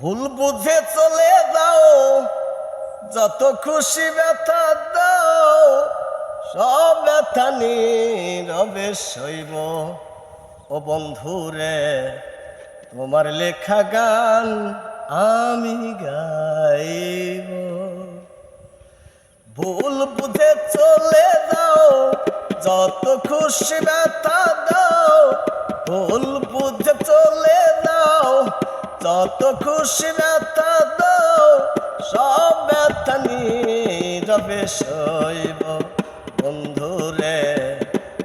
ভুল বুঝে চলে যাও। যত খুশি ব্যথা দাও, সব ব্যথা নীরবে শৈব ও বন্ধুরে, তোমার লেখা গান আমি গাইব। ভুল বুঝে চলে যাও, যত খুশি ব্যথা দাও যত খুশি ব্যথা দাও, সব ব্যথা নীরবে শৈব। বন্ধুরে,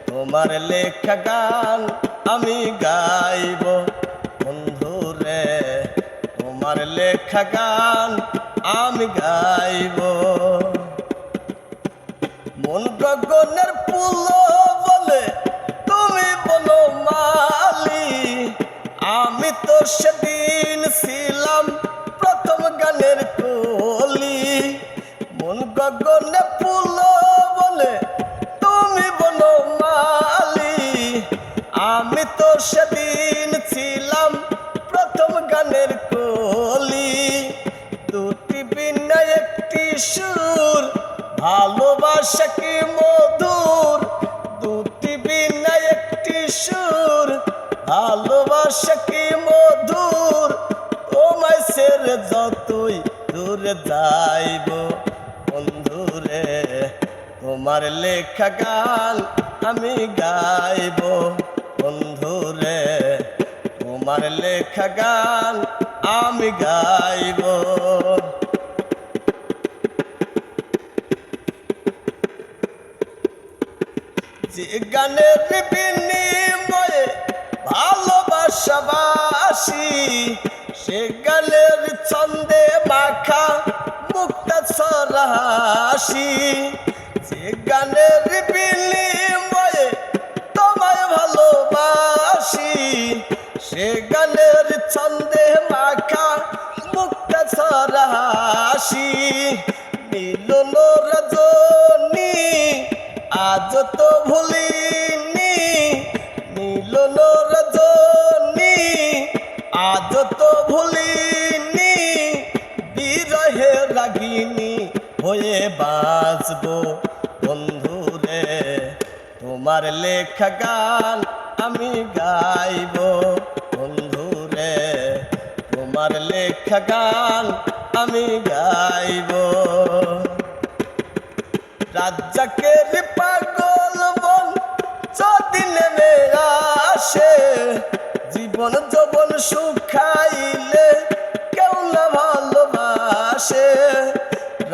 তোমার লেখা গান আমি গাইব। বন্ধুরে, তোমার লেখা গান আমি গাইব। মন গগনের পুল বলে, তুমি বলো মালি, আমি তো সেদিন ছিলাম প্রথম গানের কলি। মন গগনে পুল বলে, তুমি বলো মালি। আমি তো সেদিন ছিলাম প্রথম গানের কলি। দুটি বিনা একটি সুর, ভালোবাসা কি মধুর? দুটি বিনা একটি সুর, ভালোবাসা কি দূরে যাইব। বন্ধুরে, তোমার লেখা গান আমি গাইব। বন্ধুরে, তোমার লেখা গান আমি গাইব। যে গানের বিনিময়ে ভালোবাসাবাসি সে গানের ছন্দে মাখা মুক্তা সরাসি যে গানের বিনিময়ে তোমায় ভালোবাসি, সে গানের ছন্দে মাখা মুক্তা সরাসি মিলন রজনী আজ তো ভুলিনি মিলন রজনী আজ তো রাগিনী হয়ে বাঁচব। বন্ধুরে, তোমার লেখা গান আমি গাইব। বন্ধুরে, তোমার লেখা গান আমি গাইব। রাজ্জাকের পাগল মন যদি নেমে আসে জীবন যবন শুকাইলে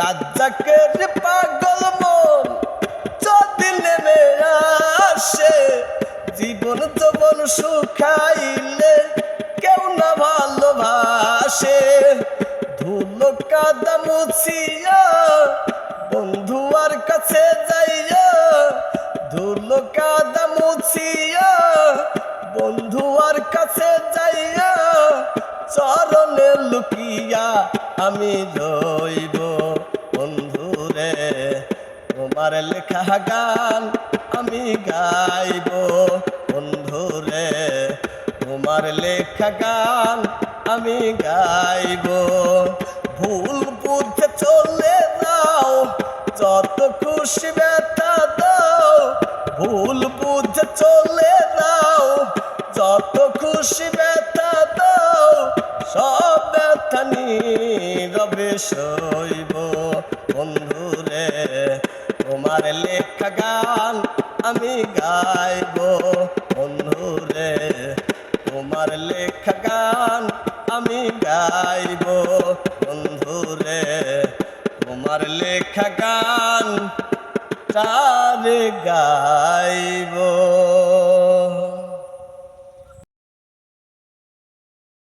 রাজ্জাকের পাগল মন যদি নেমে আসে, জীবন যবন শুকাইলে কেউ না ভালোবাসে। ধুলো কাদা মুছিয়া বন্ধু আর কাছে যাইয়া, ধুলো কাদা মুছিয়া লুকিয়া আমি রইব বন্ধুরে, তোমার লেখা গান আমি গাইব। বন্ধুরে, তোমার লেখা গান আমি গাইব। ভুল বুঝে চলে যাও, যত খুশি সইব বন্ধুরে, তোমার লেখা গান আমি গাইব বন্ধুরে, তোমার লেখা গান আমি গাইব বন্ধুরে, তোমার লেখা গান তার গাইব।